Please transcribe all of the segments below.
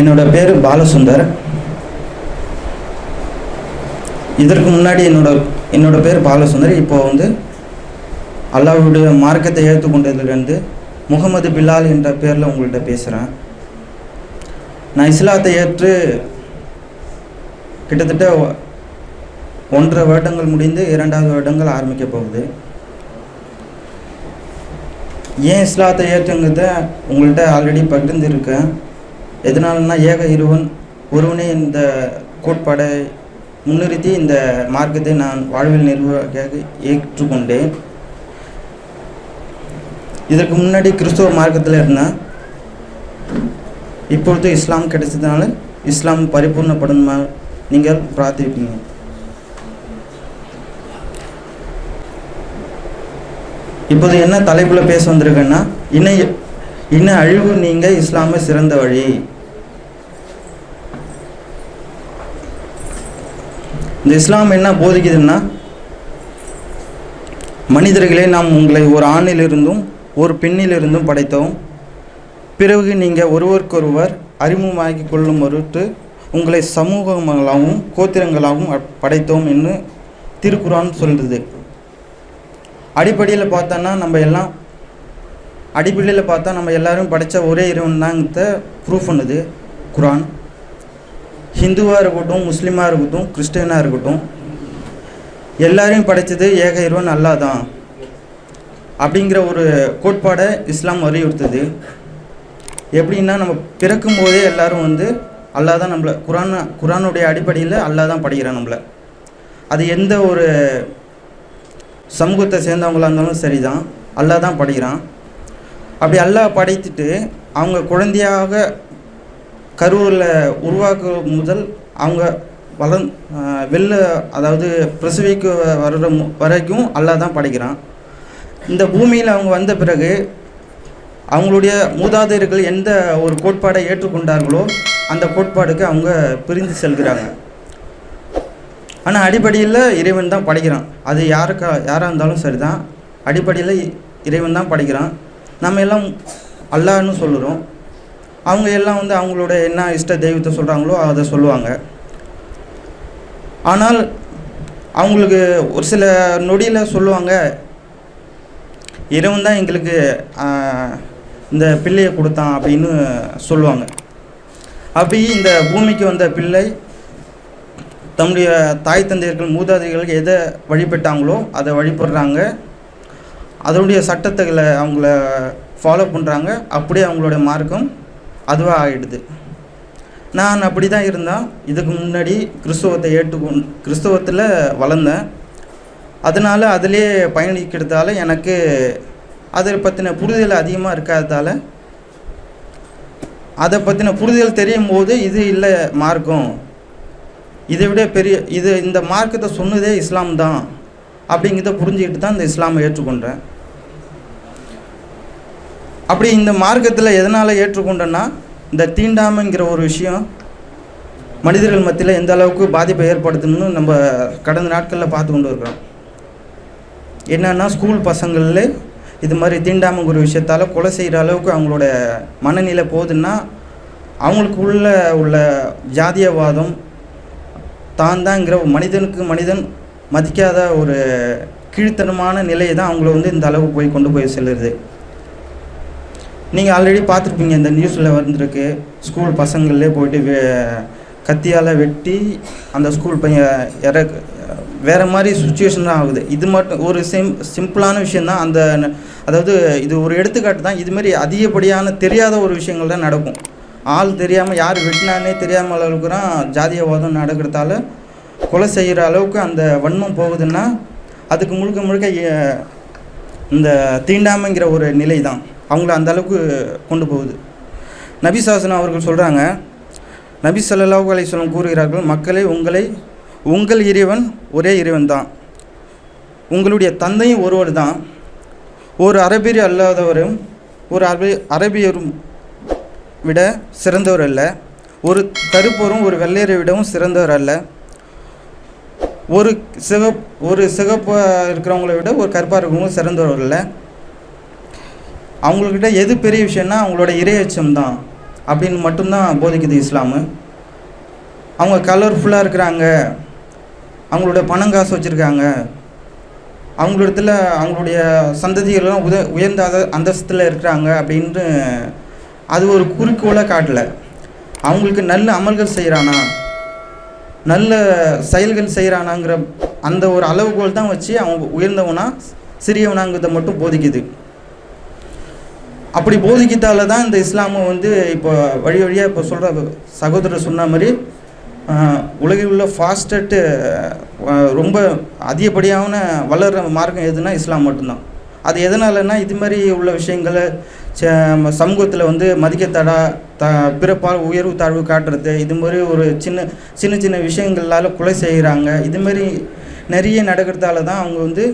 என்னோட பேர் பாலசுந்தர். இதற்கு முன்னாடி என்னோட என்னோட பேர் பாலசுந்தர். இப்போ வந்து அல்லாஹ்வுடைய மார்க்கத்தை ஏற்றுக்கொண்டதுலேருந்து முகமது பில்லால் என்ற பேரில் உங்கள்கிட்ட பேசுகிறேன் நான் இஸ்லாத்தை ஏற்று கிட்டத்தட்ட ஒன்றரை வருடங்கள் முடிந்து இரண்டாவது வருடங்கள் ஆரம்பிக்க போகுது. ஏன் இஸ்லாத்தை ஏற்றுங்கிறத உங்கள்கிட்ட ஆல்ரெடி பகிர்ந்துருக்கேன். எதனாலன்னா ஏக இருவன் ஒருவனே இந்த கோட்பாடை முன்னிறுத்தி இந்த மார்க்கத்தை நான் வாழ்வில் நிர்வாகியாக ஏற்றுக்கொண்டேன். இதற்கு முன்னாடி கிறிஸ்துவ மார்க்கத்தில் இருந்தேன் இப்பொழுது இஸ்லாம் கிடைச்சதுனால இஸ்லாம் பரிபூர்ணப்படணுமா நீங்கள் பிரார்த்திப்பீங்க. இப்போது என்ன தலைப்பில் பேச வந்திருக்கேன்னா இன்ன இன்ன அழிவு நீங்கள் இஸ்லாமை சிறந்த வழி. இந்த இஸ்லாம் என்ன போதிக்குதுன்னா மனிதர்களே நாம் உங்களை ஒரு ஆணிலிருந்தும் ஒரு பெண்ணிலிருந்தும் படைத்தோம். பிறகு நீங்கள் ஒருவருக்கொருவர் அறிமுகமாகி கொள்ளும் பொருட்டு உங்களை சமூகங்களாகவும் கோத்திரங்களாகவும் படைத்தோம் என்று திருக்குறான் சொல்கிறது அடிப்படையில் பார்த்தோன்னா நம்ம எல்லாம் அடிப்படையில் பார்த்தா நம்ம எல்லோரும் படைத்த ஒரே இறைவன் தான் ப்ரூஃப் பண்ணுது குரான் ஹிந்துவாக இருக்கட்டும் முஸ்லீமாக இருக்கட்டும் கிறிஸ்டியனாக இருக்கட்டும் எல்லாரையும் படைத்தது ஏக இறைவன் அல்லாஹ் தான் அப்படிங்கிற ஒரு கோட்பாடை இஸ்லாம் வலியுறுத்துது. எப்படின்னா நம்ம பிறக்கும் போதே எல்லாரும் வந்து அல்லா தான் நம்மளை குரான் குரானுடைய அடிப்படையில் அல்லாஹ் தான் படைக்கிறான் நம்மளை. அது எந்த ஒரு சமூகத்தை சேர்ந்தவங்களா இருந்தாலும் சரி தான் அல்லாஹ் தான் படைக்கிறான். அப்படி அல்லாஹ் படைத்துட்டு அவங்க குழந்தையாக கரூரில் உருவாக்கும் முதல் அவங்க வளர் வெளில அதாவது பிரசவிக்கு வர்ற வரைக்கும் அல்லாஹ் தான் படைக்கிறான். இந்த பூமியில் அவங்க வந்த பிறகு அவங்களுடைய மூதாதையர்கள் எந்த ஒரு கோட்பாடை ஏற்றுக்கொண்டார்களோ அந்த கோட்பாடுக்கு அவங்க பிரிந்து செல்கிறாங்க. ஆனால் அடிப்படையில் இறைவன் தான் படைக்கிறான். அது யாருக்கா யாராக இருந்தாலும் சரி தான் அடிப்படையில் இ- இறைவன் தான் படைக்கிறான். நம்ம எல்லாம் அல்லாஹ்னு சொல்லுறோம். அவங்க எல்லாம் வந்து அவங்களோட என்ன இஷ்ட தெய்வத்தை சொல்கிறாங்களோ அதை சொல்லுவாங்க. ஆனால் அவங்களுக்கு ஒரு சில நொடியில் சொல்லுவாங்க இறைவன் தான் எங்களுக்கு இந்த பிள்ளையை கொடுத்தான் அப்படின்னு சொல்லுவாங்க. அப்படி இந்த பூமிக்கு வந்த பிள்ளை தம்முடைய தாய் தந்தையர்கள் மூதாதைகளுக்கு எதை வழிபட்டாங்களோ அதை வழிபடுறாங்க. அதனுடைய சட்டத்துகளை அவங்கள ஃபாலோ பண்ணுறாங்க அப்படியே அவங்களோட மார்க்கம் அதுவாக ஆகிடுது நான் அப்படி தான் இருந்தேன் இதுக்கு முன்னாடி கிறிஸ்துவத்தை ஏற்றுக்கொண் கிறிஸ்துவத்தில் வளர்ந்தேன். அதனால் அதிலே பயணிக்கிறதால எனக்கு அதை பற்றின புரிதல் அதிகமாக இருக்காததால் அதை பற்றின புரிதல் தெரியும் போது இது இல்லை மார்க்கம். இதை விட பெரிய இது இந்த மார்க்கத்தை சொன்னதே இஸ்லாம் தான். அப்படிங்கிறத புரிஞ்சுக்கிட்டு தான் இந்த இஸ்லாமை ஏற்றுக்கொண்டேன். அப்படி இந்த மார்க்கத்தில் எதனால் ஏற்றுக்கொண்டேன்னா இந்த தீண்டாமைங்கிற ஒரு விஷயம் மனிதர்கள் மத்தியில் எந்த அளவுக்கு பாதிப்பை ஏற்படுத்தணும்னு நம்ம கடந்த நாட்களில் பார்த்து கொண்டு இருக்கிறோம். என்னென்னா ஸ்கூல் பசங்களில் இது மாதிரி தீண்டாமைங்கிற விஷயத்தால் கொலை செய்கிற அளவுக்கு அவங்களோட மனநிலை போகுதுன்னா அவங்களுக்கு உள்ள உள்ள ஜாதியவாதம் தான் தாங்கிற மனிதனுக்கு மனிதன் மதிக்காத ஒரு கீழ்த்தனமான நிலையை தான் அவங்கள வந்து இந்த அளவுக்கு போய் கொண்டு போய் செல்லுது. நீங்கள் ஆல்ரெடி பார்த்துருப்பீங்க இந்த நியூஸில் வந்திருக்கு. ஸ்கூல் பசங்களே போயிட்டு வே கத்தியால் வெட்டி அந்த ஸ்கூல் பையன் இற வேறு மாதிரி சுச்சுவேஷன் தான் ஆகுது. இது மட்டும் ஒரு சிம் சிம்பிளான விஷயந்தான் அந்த அதாவது இது ஒரு எடுத்துக்காட்டு தான். இதுமாரி அதிகப்படியான தெரியாத ஒரு விஷயங்கள் தான் நடக்கும். ஆள் தெரியாமல் யார் வெட்டினானே தெரியாமல் அளவுக்குலாம் ஜாதியவாதம் நடக்கிறதால கொலை செய்கிற அளவுக்கு அந்த வன்மம் போகுதுன்னா அதுக்கு முழுக்க முழுக்க இந்த தீண்டாமைங்கிற ஒரு நிலை தான் அவங்கள அந்த அளவுக்கு கொண்டு போகுது. நபி சாசனம் அவர்கள் சொல்கிறாங்க நபி ஸல்லல்லாஹு அலைஹி வஸல்லம் கூறுகிறார்கள் மக்களே உங்களை உங்கள் இறைவன் ஒரே இறைவன் தான். உங்களுடைய தந்தையும் ஒருவர் தான். ஒரு அரபியர் அல்லாதவரும் ஒரு அரபி அரபியரும் விட சிறந்தவர் அல்ல. ஒரு கருப்பரும் ஒரு வெள்ளையரை விடவும் சிறந்தவர் அல்ல. ஒரு சிகப் ஒரு சிகப்பாக இருக்கிறவங்கள விட ஒரு கருப்பாக இருக்கிறவங்க சிறந்தவர் இல்லை அவங்கக்கிட்ட எது பெரிய விஷயம்னா அவங்களோட இறையச்சம் தான் அப்படின்னு மட்டும்தான் போதிக்குது இஸ்லாமு. அவங்க கலர்ஃபுல்லாக இருக்கிறாங்க. அவங்களோட பணம் காசு வச்சுருக்காங்க. அவங்களிடத்துல அவங்களுடைய சந்ததிகள்லாம் உத உயர்ந்த அத அந்தஸ்தில் இருக்கிறாங்க அப்படின்ட்டு அது ஒரு குறிக்கோளாக காட்டலை. அவங்களுக்கு நல்ல அமல்கள் செய்கிறானா நல்ல செயல்கள் செய்கிறானாங்கிற அந்த ஒரு அளவுகோல் தான் வச்சு அவங்க உயர்ந்தவனா சிறியவனாங்கிறத மட்டும் போதிக்குது. அப்படி போதிக்கிட்டால தான் இந்த இஸ்லாமை வந்து இப்போ வழி வழியாக இப்போ சொல்கிற சகோதரர் சொன்ன மாதிரி உலகில் உள்ள ஃபாஸ்டட்டு ரொம்ப அதிகப்படியான வளர்கிற மார்க்கம் எதுனா இஸ்லாம் மட்டும்தான். அது எதனாலன்னா இது மாதிரி உள்ள விஷயங்களை ச- சமூகத்தில் வந்து மதிக்கத்தடா த பிறப்பால் உயர்வு தாழ்வு காட்டுறது இது மாதிரி ஒரு சின்ன சின்ன சின்ன விஷயங்களால் கொலை செய்கிறாங்க இது மாதிரி நிறைய நடக்கிறதால தான் அவங்க வந்து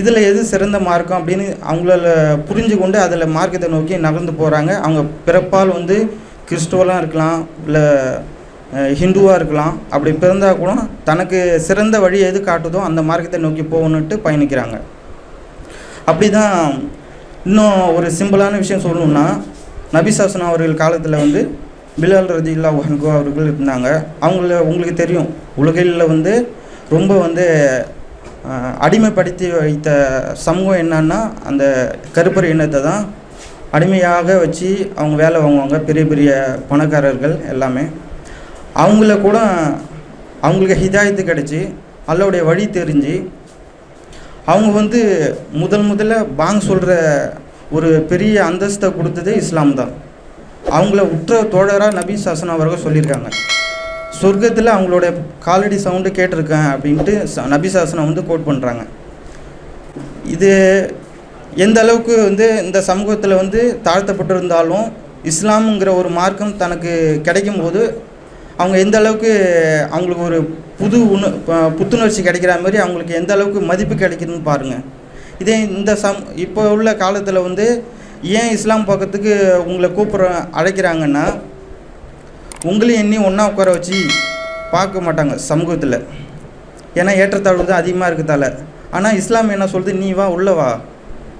இதில் எது சிறந்த மார்க்கம் அப்படின்னு அவங்களால புரிஞ்சு கொண்டு அதில் மார்க்கத்தை நோக்கி நகர்ந்து போகிறாங்க அவங்க பிறப்பால் வந்து கிறிஸ்துவலாம் இருக்கலாம் இல்லை ஹிந்துவாக இருக்கலாம். அப்படி பிறந்தால் கூட தனக்கு சிறந்த வழி எது காட்டுதோ அந்த மார்க்கத்தை நோக்கி போகணுன்ட்டு பயணிக்கிறாங்க. அப்படி தான் இன்னும் ஒரு சிம்பிளான விஷயம் சொல்லணும்னா நபிசாசனம் அவர்கள் காலத்தில் வந்து பிலால் ரஜில்லா ஒஹன்கோ அவர்கள் இருந்தாங்க. அவங்கள உங்களுக்கு தெரியும் உலகில் வந்து ரொம்ப வந்து அடிமைப்படுத்தி வைத்த சமூகம் என்னன்னா அந்த கருப்பர் இனத்தை தான் அடிமையாக வச்சு அவங்க வேலை வாங்குவாங்க. பெரிய பெரிய பணக்காரர்கள் எல்லாமே. அவங்கள கூட அவங்களுக்கு ஹிதாயத்து கிடச்சி அல்லோடைய வழி தெரிஞ்சு அவங்க வந்து முதல் முதல்ல பாங் சொல்கிற ஒரு பெரிய அந்தஸ்தை கொடுத்தது இஸ்லாம் தான். அவங்கள உற்ற தோழராக நபி சாசன் அவர்கள் சொல்லியிருக்காங்க. சொர்க்கத்தில் அவங்களோட காலடி சவுண்டு கேட்டிருக்கேன் அப்படின்ட்டு ச- நபி சாசனம் வந்து கோட் பண்ணுறாங்க இது எந்த அளவுக்கு வந்து இந்த சமூகத்தில் வந்து தாழ்த்தப்பட்டிருந்தாலும் இஸ்லாமுங்கிற ஒரு மார்க்கம் தனக்கு கிடைக்கும் போது அவங்க எந்த அளவுக்கு அவங்களுக்கு ஒரு புது உண புத்துணர்ச்சி கிடைக்கிற மாதிரி அவங்களுக்கு எந்த அளவுக்கு மதிப்பு கிடைக்குதுன்னு பாருங்கள் இதே இந்த சம் இப்போ உள்ள காலத்தில் வந்து ஏன் இஸ்லாம் பக்கத்துக்கு உங்களை கூப்பிட்ற அழைக்கிறாங்கன்னா உங்களையும் என்னையும் ஒன்றா உட்கார வச்சு பார்க்க மாட்டாங்க சமூகத்தில். ஏன்னா ஏற்றத்தாழ்வு தான் அதிகமாக இருக்குதால ஆனால் இஸ்லாம் என்ன சொல்லுது? நீ வா உள்ளே வா.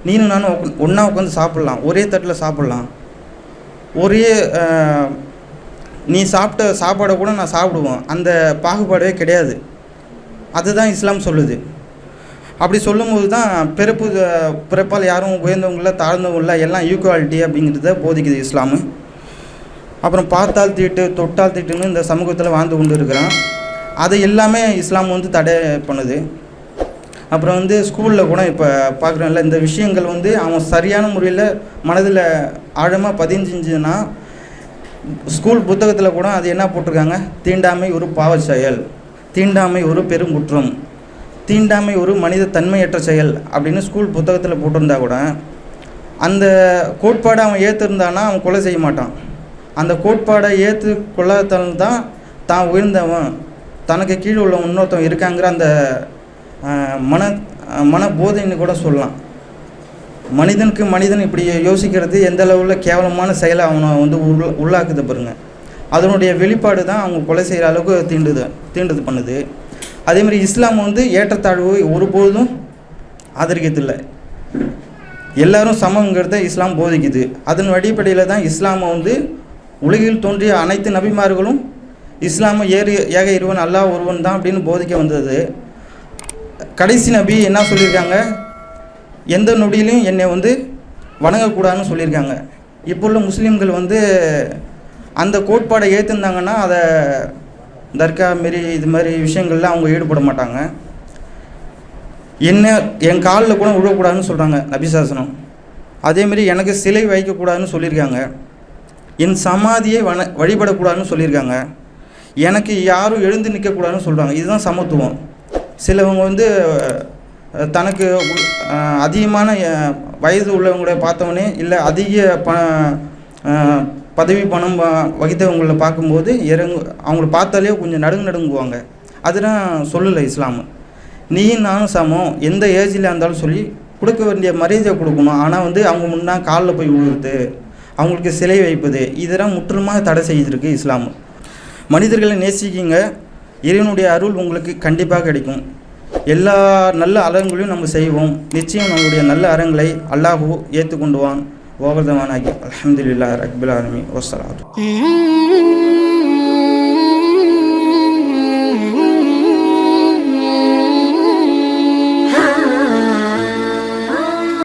நீனும் நானும் ஒன்றா உட்காந்து சாப்பிட்லாம். ஒரே தட்டில் சாப்பிட்லாம். ஒரே நீ சாப்பிட்ட சாப்பாடை கூட நான் சாப்பிடுவோம் அந்த பாகுபாடே கிடையாது. அதுதான் இஸ்லாம் சொல்லுது. அப்படி சொல்லும்போது தான் பிறப்பு பிறப்பால் யாரும் உயர்ந்தவங்கள தாழ்ந்தவங்கள எல்லாம் ஈக்குவாலிட்டி அப்படிங்கிறத போதிக்குது இஸ்லாமு. அப்புறம் பார்த்தால் தீட்டு தொட்டால் தீட்டுன்னு இந்த சமூகத்தில் வாழ்ந்து கொண்டு இருக்கிறான். அது எல்லாமே இஸ்லாம் வந்து தடை பண்ணுது. அப்புறம் வந்து ஸ்கூலில் கூட இப்போ பார்க்குறோம்ல இந்த விஷயங்கள் வந்து அவன் சரியான முறையில் மனதில் ஆழமாக பதிஞ்சிஞ்சுன்னா ஸ்கூல் புத்தகத்தில் கூட அது என்ன போட்டிருக்காங்க? தீண்டாமை ஒரு பாவ செயல் தீண்டாமை ஒரு பெருங்குற்றம் தீண்டாமை ஒரு மனித தன்மையற்ற செயல் அப்படின்னு ஸ்கூல் புத்தகத்தில் போட்டிருந்தா கூட அந்த கோட்பாடு அவன் ஏற்றிருந்தானா அவன் கொலை செய்ய மாட்டான். அந்த கோட்பாடை ஏற்று கொள்ளாததால் தான் தான் உயர்ந்தவன். தனக்கு கீழே உள்ள இன்னொருத்தவன் இருக்காங்கிற அந்த மன மனபோதைன்னு மன போதைன்னு கூட சொல்லலாம். மனிதனுக்கு மனிதன் இப்படி யோசிக்கிறது எந்த அளவில் கேவலமான செயலை அவனை வந்து உள்ள உள்ளாக்குது பாருங்க. அதனுடைய வெளிப்பாடு தான் அவங்க கொலை செய்கிற அளவுக்கு தீண்டுது தீண்டுது பண்ணுது. அதே மாதிரி இஸ்லாம் வந்து ஏற்றத்தாழ்வு ஒருபோதும் ஆதரிக்கிறதில்லை. எல்லாரும் சமங்கிறத இஸ்லாம் போதிக்குது. அதன் அடிப்படையில் தான் இஸ்லாமை வந்து உலகில் தோன்றிய அனைத்து நபிமார்களும் இஸ்லாமை ஏறு ஏக இருவன் அல்லாஹ் ஒருவன் தான் அப்படின்னு போதிக்க வந்தது. கடைசி நபி என்ன சொல்லியிருக்காங்க? எந்த நொடியிலையும் என்னை வந்து வணங்கக்கூடாதுன்னு சொல்லியிருக்காங்க. இப்போ உள்ள முஸ்லீம்கள் வந்து அந்த கோட்பாடை ஏற்றுந்தாங்கன்னா அதை தர்கா மாரி இது மாதிரி விஷயங்கள்லாம் அவங்க ஈடுபட மாட்டாங்க. என்ன என் காலில் கூட விழக்கூடாதுன்னு சொல்கிறாங்க நபிசாசனம் அதேமாரி எனக்கு சிலை வைக்கக்கூடாதுன்னு சொல்லியிருக்காங்க. என் சமாதியை வன வழிபடக்கூடாதுன்னு சொல்லியிருக்காங்க. எனக்கு யாரும் எழுந்து நிற்கக்கூடாதுன்னு சொல்கிறாங்க இதுதான் சமத்துவம். சிலவங்க வந்து தனக்கு அதிகமான வயது உள்ளவங்கள பார்த்தவொடனே இல்லை அதிக ப பதவி பணம் வ- வகித்தவங்களை பார்க்கும்போது இறங்கு அவங்கள பார்த்தாலே கொஞ்சம் நடுங்கு நடுங்குவாங்க. அதெல்லாம் சொல்லலை இஸ்லாம். நீயும் நானும் சமம். எந்த ஏஜில் இருந்தாலும் சொல்லி கொடுக்க வேண்டிய மரியாதையை கொடுக்கணும். ஆனால் வந்து அவங்க முன்னா காலில் போய் விழுது அவங்களுக்கு சிலை வைப்பது இதெல்லாம் முற்றிலுமாக தடை செய்திருக்கு இஸ்லாம். மனிதர்களை நேசிக்கிங்க இறைவனுடைய அருள் உங்களுக்கு கண்டிப்பாக கிடைக்கும். எல்லா நல்ல அறங்களையும் நம்ம செய்வோம். நிச்சயம் நம்மளுடைய நல்ல அறங்களை அல்லாஹூ ஏற்றுக்கொண்டுவான் ஓவர்தவானாகி அலமதுல்லா ரக்பில் ஆலமீன். வஸ்ஸலாத்து. Mm-hmm.